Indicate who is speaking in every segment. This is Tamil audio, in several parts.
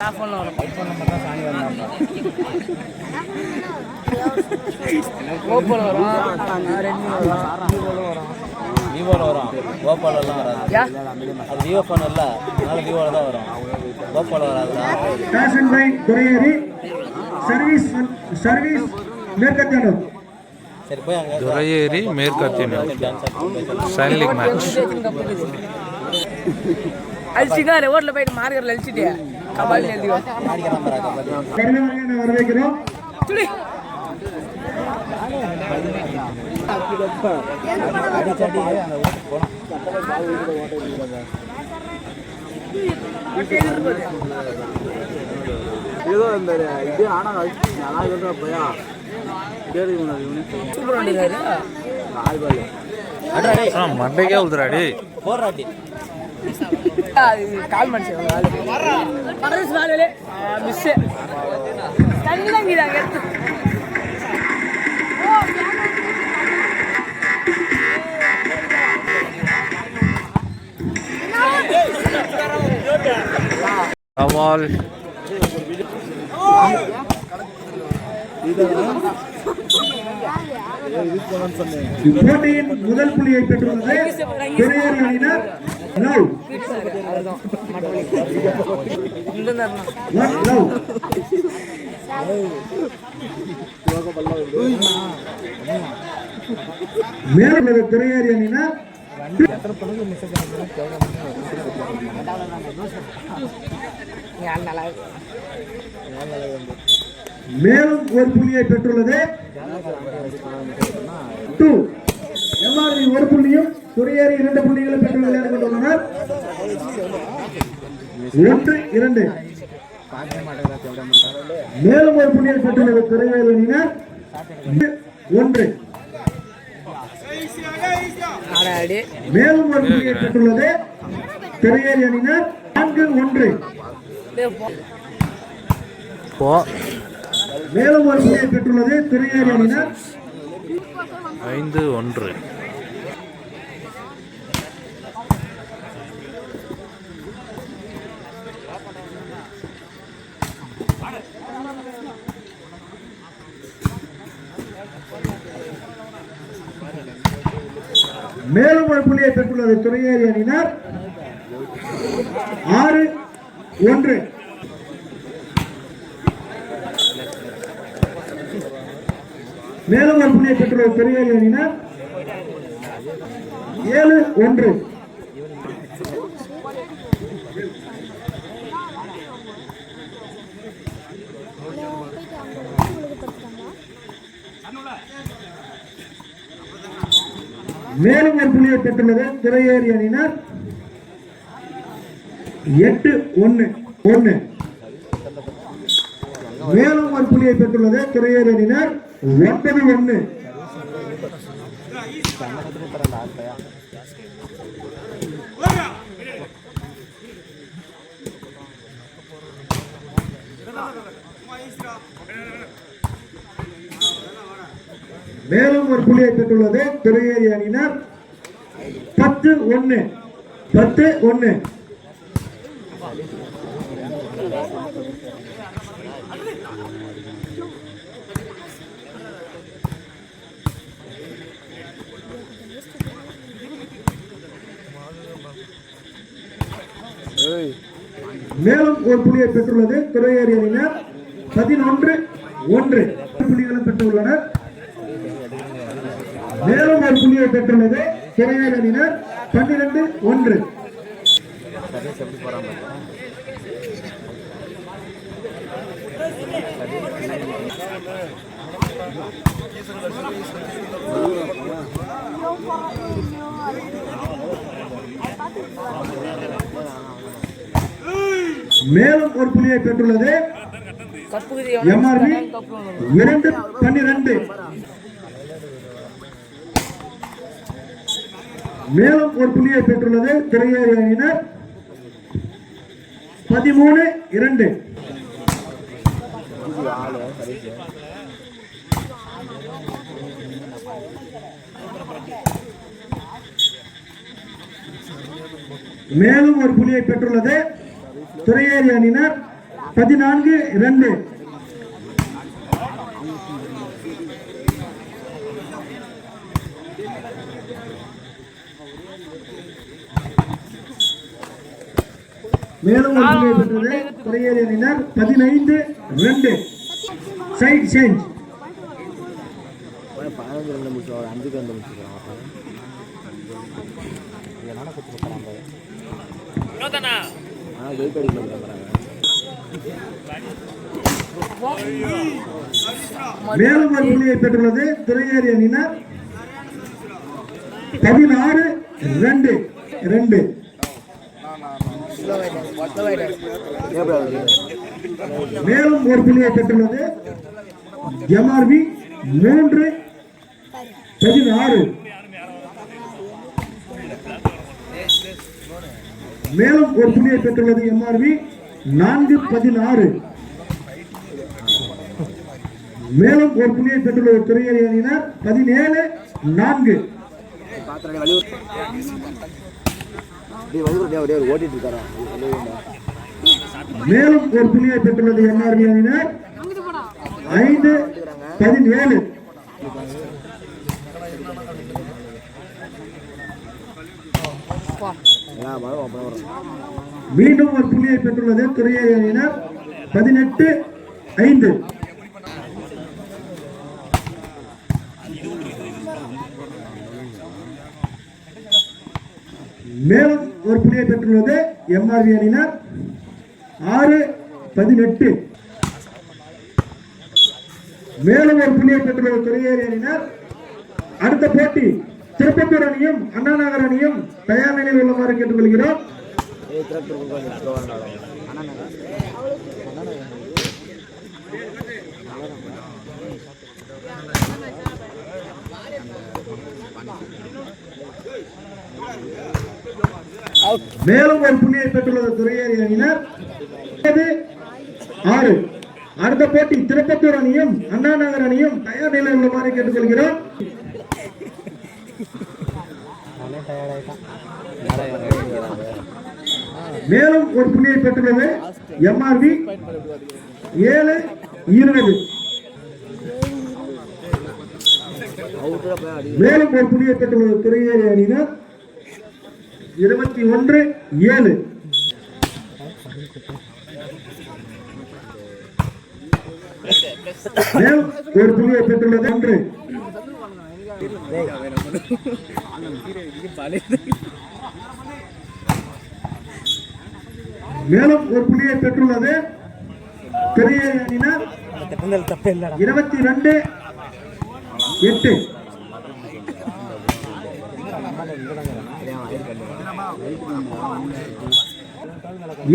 Speaker 1: ஃபோனில்
Speaker 2: நம்பர் தான் சாணி வரணும்
Speaker 1: ஓப்போல வரும் ரெட்மி வரும் விவோல வரும்
Speaker 2: விவோவில் வரும் ஓப்போலலாம் வராது அது விவோ ஃபோன் அதனால தான் வரும்
Speaker 3: ஃபேஷன் பை துறையேறி சர்வீஸ் சர்வீஸ் மேற்கத்தியானூர்
Speaker 4: சைன்லிக் மேட்ச்
Speaker 1: ஓட்டில் போயிட்டு மார்க்கெட்டில் அழிச்சிட்டியா?
Speaker 3: வரவேற்கிறோம்
Speaker 1: துளி
Speaker 2: அடிச்சடி அந்த ஊருக்கு போனோம்
Speaker 1: சூப்பர் வண்டிக்காரு
Speaker 2: அடா டேய்
Speaker 4: ஆ மண்டைக்கே உழுதுறாடி.
Speaker 2: போடுறாட்டி
Speaker 1: கால் மனுஷன் தண்ணி தங்கிதாங்க
Speaker 3: போட்டியின் முதல் புள்ளியை பெற்றுள்ளது துறையேறி அணியினர் லவ் மேலும் இது
Speaker 1: திரையாரி அணினா
Speaker 3: மேலும் ஒரு புள்ளியை பெற்றுள்ளது. டூ துறையேறி இரண்டு புள்ளிகளை பெற்று விளையாடிக் கொண்டுள்ளனர் ஒன்று இரண்டு. மேலும் ஒரு புள்ளியை பெற்றுள்ளது துறையேறி அணியினர் ஒன்று. மேலும் ஒரு புள்ளியை பெற்றுள்ளது. திரையேறி அணியினர் நான்கு ஒன்று. மேலும் ஒரு புள்ளியை பெற்றுள்ளது. திரையேறி அணியினர்
Speaker 4: ஐந்து ஒன்று.
Speaker 3: மேலும் ஒரு புள்ளியை பெற்றுள்ளது துறையேறி அணியினர். ஆறு ஒன்று. மேலும் ஒரு புள்ளியை பெற்றுள்ளது துறையேறி அணியினர். ஏழு ஒன்று. மேலும் ஒரு புள்ளியை பெற்றுள்ளது. திரையேறி அணியினர். எட்டு ஒன்று ஒன்று மேலும் ஒரு புள்ளியை பெற்றுள்ளது. திரையேறி அணியினர். ஒன்பது ஒன்று மேலும் ஒரு புள்ளியை பெற்றுள்ளது திரையேறி அணியினர் பத்து ஒன்று பத்து ஒன்று மேலும் ஒரு புள்ளியை பெற்றுள்ளது திரையேறி அணியினர் பதினொன்று ஒன்று. புள்ளிகளும் பெற்றுள்ளனர். மேலும் ஒரு புள்ளியை பெற்றுள்ளது. திரையேறி அணியினர் பன்னிரண்டு ஒன்று. மேலும் ஒரு புள்ளியை பெற்றுள்ளது. எம்ஆர்பி இரண்டு பன்னிரண்டு. மேலும் ஒரு புள்ளியை பெற்றுள்ளது திரையேறி அணியினர் பதிமூணு இரண்டு. மேலும் ஒரு புள்ளியை பெற்றுள்ளது துறையேறி அணியினர் பதினான்கு இரண்டு. மேலும் ஒரு பெற்றது துறையேறி அணியினர் பதினைந்து ரெண்டு. சைட் சேஞ்ச்
Speaker 2: பதினஞ்சு ரெண்டு முடிச்சு ஒரு அஞ்சுக்கு ரெண்டு முடிச்சுக்கிறான் ஆனால் வெயிட் அடிக்க மாட்டேங்கிறாங்க
Speaker 3: மேலும் ஒரு புள்ளியை பெற்றுள்ளது. துறையேறி அணியினர் பதினாறு ரெண்டு ரெண்டு. மேலும் ஒரு புள்ளியை பெற்றுள்ளது. எம்ஆர்பி மூன்று பதினாறு. மேலும் ஒரு புள்ளியை பெற்றுள்ளது எம்ஆர்பி நான்கு பதினாறு. மேலும் ஒரு புள்ளியை பெற்றுள்ள துறையறி பதினேழு நான்கு.
Speaker 2: பாத்திரம் வலியூர் டேய் வலியூர் டேய் டேய் ஓட்டிட்டு இருக்காரா?
Speaker 3: மேலும் ஒரு புள்ளியை பெற்றுள்ளது என்ஆர்பி அணியினர் ஐந்து பதினேழு. மீண்டும் ஒரு புள்ளியை பெற்றுள்ளது அணியினர் பதினெட்டு ஐந்து. மேலும் ஒரு புள்ளியை பெற்றுள்ளது எம்ஆர்வி அணியினர் ஆறு பதினெட்டு. மேலும் ஒரு புள்ளியை பெற்றுள்ளது துறையேறி அணியினர் அடுத்த போட்டி திருப்பத்தூர் அணியும் அண்ணா நகர் அணியும் தயார் நிலையில் உள்ளவாறு கேட்டுக்கொள்கிறோம். மேலும் ஒரு புள்ளியை பெற்றுள்ளது துறையேறி அணியினர். ஆறு. அடுத்த போட்டி திருப்பத்தூர் அணியும் அண்ணா நகர் அணியும். தயார் நிலையில் உள்ளவாறு கேட்டுக்கொள்கிறோம். மேலும் ஒரு புள்ளியை பெற்றுள்ளது எம்ஆர்பி ஏழு இருபது. மேலும் ஒரு புள்ளியை பெற்றுள்ளது துறையேறி அணியினர் இருபத்தி ஒன்று ஏழு. மேலும் ஒரு புள்ளியை பெற்றுள்ளது ஒன்று. மேலும் ஒரு புள்ளியை பெற்றுள்ளது துறையேறி அணியினர் இருபத்தி ரெண்டு எட்டு.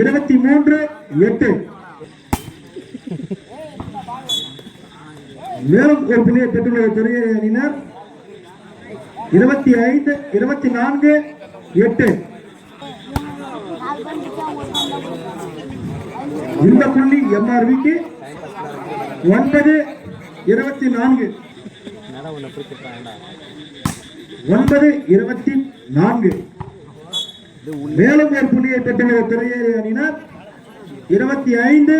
Speaker 3: இருபத்தி மூன்று எட்டு. மேலும் ஒரு புள்ளியை பெற்றுள்ள துறையை அணியினர். இருபத்தி ஐந்து இருபத்தி நான்கு எட்டு. இந்த புள்ளி எம்ஆர்விக்கு ஒன்பது இருபத்தி நான்கு. ஒன்பது இருபத்தி நான்கு. மேலும் ஒரு புள்ளியை பெற்றுள்ள திரையேறி அணியினர் இருபத்தி ஐந்து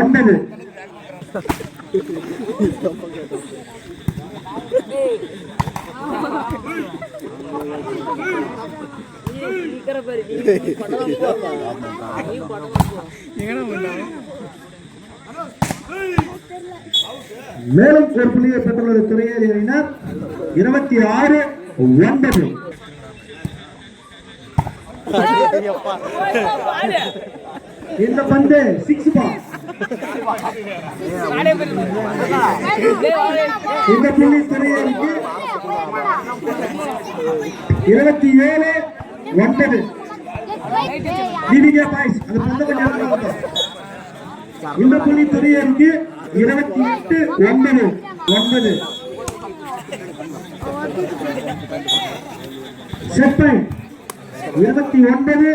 Speaker 3: ஒன்பது. மேலும் ஒரு புள்ளியை பெற்றுள்ள திரையேறி அணியினர் இருபத்தி ஆறு ஒன்பது. இந்த பந்து சிக்ஸ் பால் இந்த புள்ளி திரையேறிக்கு இருபத்தி ஏழு ஒன்பது. பாய்ஸ் அது பந்து கொஞ்சம். இந்த புள்ளி திரையேறிக்கு இருபத்தி எட்டு ஒன்பது ஒன்பது. செப்பல் இருபத்தி ஒன்பது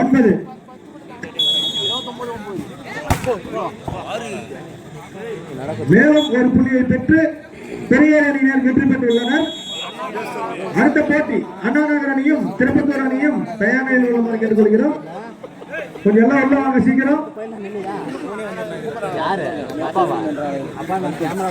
Speaker 3: ஒன்பது. மேலும் ஒரு புள்ளியை பெற்று பெரிய அணியினர் வெற்றி பெற்றுள்ளனர். அடுத்த போட்டி அண்ணா நகர் அணியும் திருப்பத்தூர் அணியும் தயாரில் நிலையில் கேட்டுக்கொள்கிறோம். கொஞ்சம் எல்லாம் உள்ள வாங்க சீக்கிரம்?
Speaker 2: யாரு? அப்பாவா? அப்பா நான் கேமரா